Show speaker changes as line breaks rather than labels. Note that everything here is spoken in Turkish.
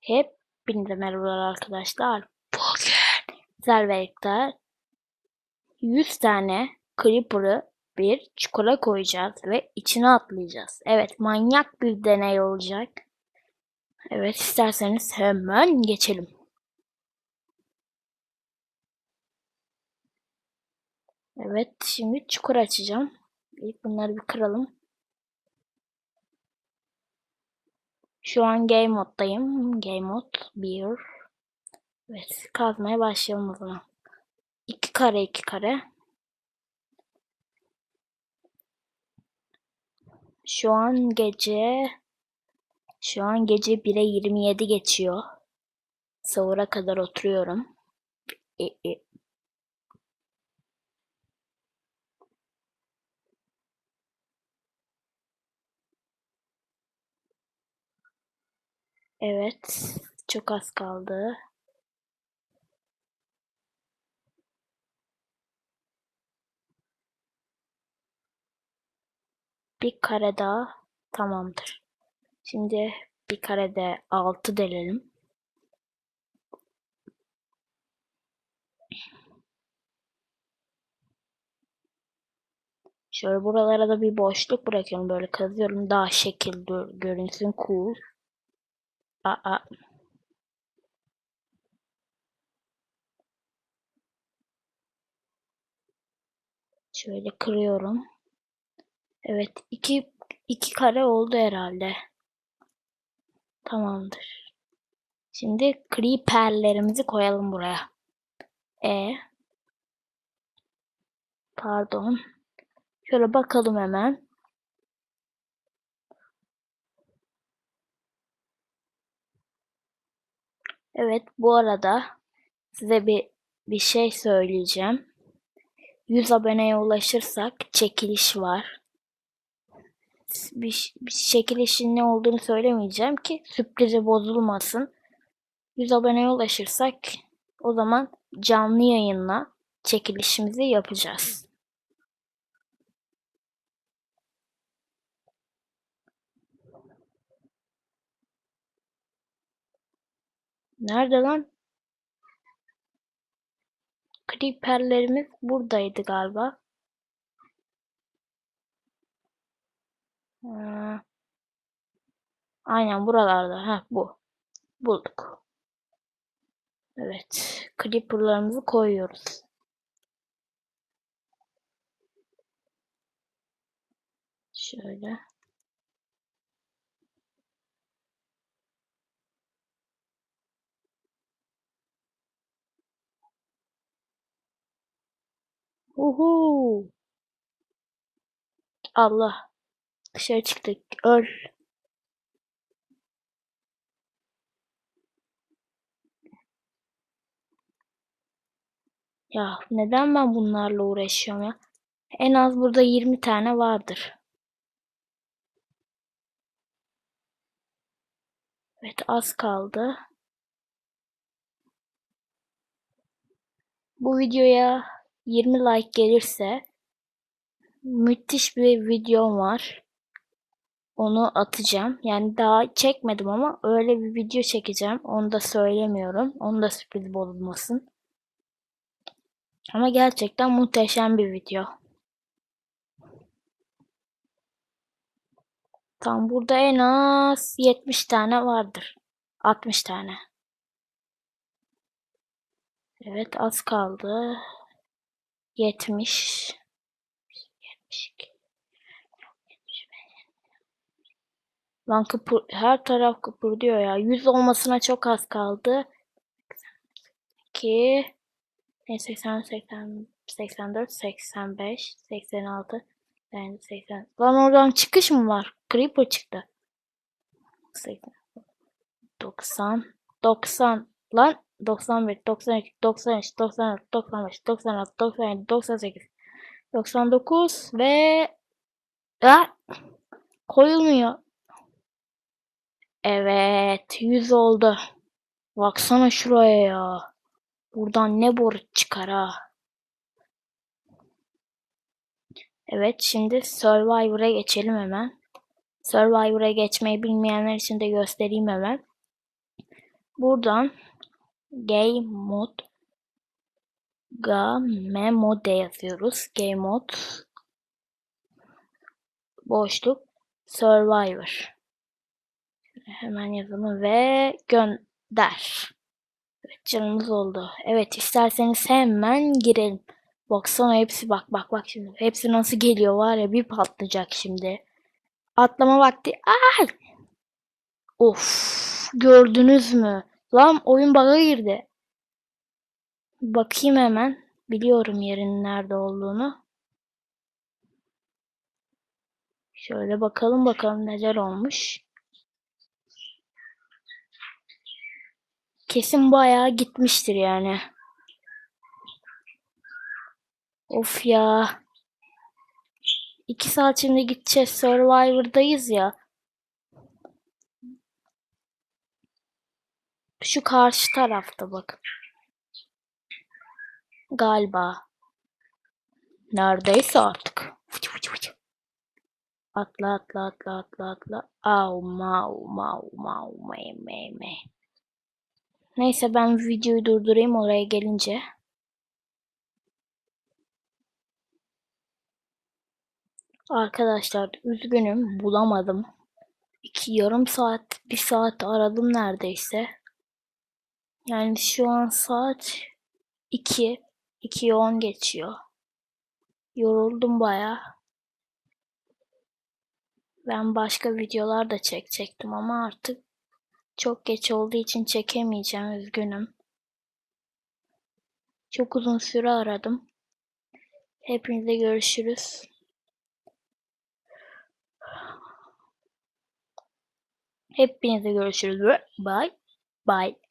Hepinize merhabalar arkadaşlar. Bugün sizlerle birlikte 100 tane Creeper'ı bir çukura koyacağız ve içine atlayacağız. Evet manyak bir deney olacak. Evet isterseniz hemen geçelim. Evet şimdi çukur açacağım. İlk bunları bir kıralım. Şu an game moddayım. Game mod 1. Evet kazmaya başlayalım o zaman. 2 kare 2 kare. Şu an gece şu an gece 1'e 27 geçiyor. Sahura kadar oturuyorum. E, e. Evet, çok az kaldı. Bir kare daha tamamdır. Şimdi bir karede 6 delelim. Şöyle buralara da bir boşluk bırakıyorum. Böyle kazıyorum. Daha şekil görünsün cool. Aa. Şöyle kırıyorum. Evet iki, iki kare oldu herhalde. Tamamdır. Şimdi creeperlerimizi koyalım buraya. E. Pardon. Şöyle bakalım hemen. Evet bu arada size bir bir şey söyleyeceğim. 100 aboneye ulaşırsak çekiliş var. Bir, bir çekilişin ne olduğunu söylemeyeceğim ki sürprizi bozulmasın. 100 aboneye ulaşırsak o zaman canlı yayınla çekilişimizi yapacağız. Nerede lan? Creeperlerimiz buradaydı galiba. Aynen buralarda. Ha bu. Bulduk. Evet. Creeper'larımızı koyuyoruz. Şöyle. Uhu. Allah. Dışarı çıktık. Öl. Ya neden ben bunlarla uğraşıyorum ya? En az burada 20 tane vardır. Evet az kaldı. Bu videoya 20 like gelirse müthiş bir videom var. Onu atacağım. Yani daha çekmedim ama öyle bir video çekeceğim. Onu da söylemiyorum. Onu da sürpriz bozulmasın. Ama gerçekten muhteşem bir video. Tam burada en az 70 tane vardır. 60 tane. Evet az kaldı. 70 72 Lan kıpır, her taraf kıpırdıyor ya. 100 olmasına çok az kaldı. 2 80 80 84 85 86 yani 80 Lan oradan çıkış mı var? Creeper çıktı. 80 90 90 lan 91 92 93 94 95 96 97 98 99 ve ha, koyulmuyor. Evet 100 oldu. Baksana şuraya ya. Buradan ne borç çıkar ha. Evet şimdi Survivor'a geçelim hemen. Survivor'a geçmeyi bilmeyenler için de göstereyim hemen. buradan game mode game mode yazıyoruz. Game mode boşluk survivor. Hemen yazalım ve gönder. Evet canımız oldu. Evet isterseniz hemen girelim. Baksana hepsi bak bak bak şimdi. Hepsi nasıl geliyor var ya bir patlayacak şimdi. Atlama vakti. Ay! Of gördünüz mü? Lan oyun bug'a girdi. Bakayım hemen. Biliyorum yerinin nerede olduğunu. Şöyle bakalım bakalım neler olmuş. Kesin bayağı gitmiştir yani. Of ya. İki saat şimdi gideceğiz. Survivor'dayız ya. Şu karşı tarafta bak. Galiba. Neredeyse artık. Atla atla atla atla atla. Au mau mau mau me me me. Neyse ben videoyu durdurayım oraya gelince. Arkadaşlar üzgünüm bulamadım. İki yarım saat, bir saat aradım neredeyse. Yani şu an saat 2, 2'ye 10 geçiyor. Yoruldum baya. Ben başka videolar da çekecektim ama artık çok geç olduğu için çekemeyeceğim üzgünüm. Çok uzun süre aradım. Hepinize görüşürüz. Hepinize görüşürüz. Bye. Bye.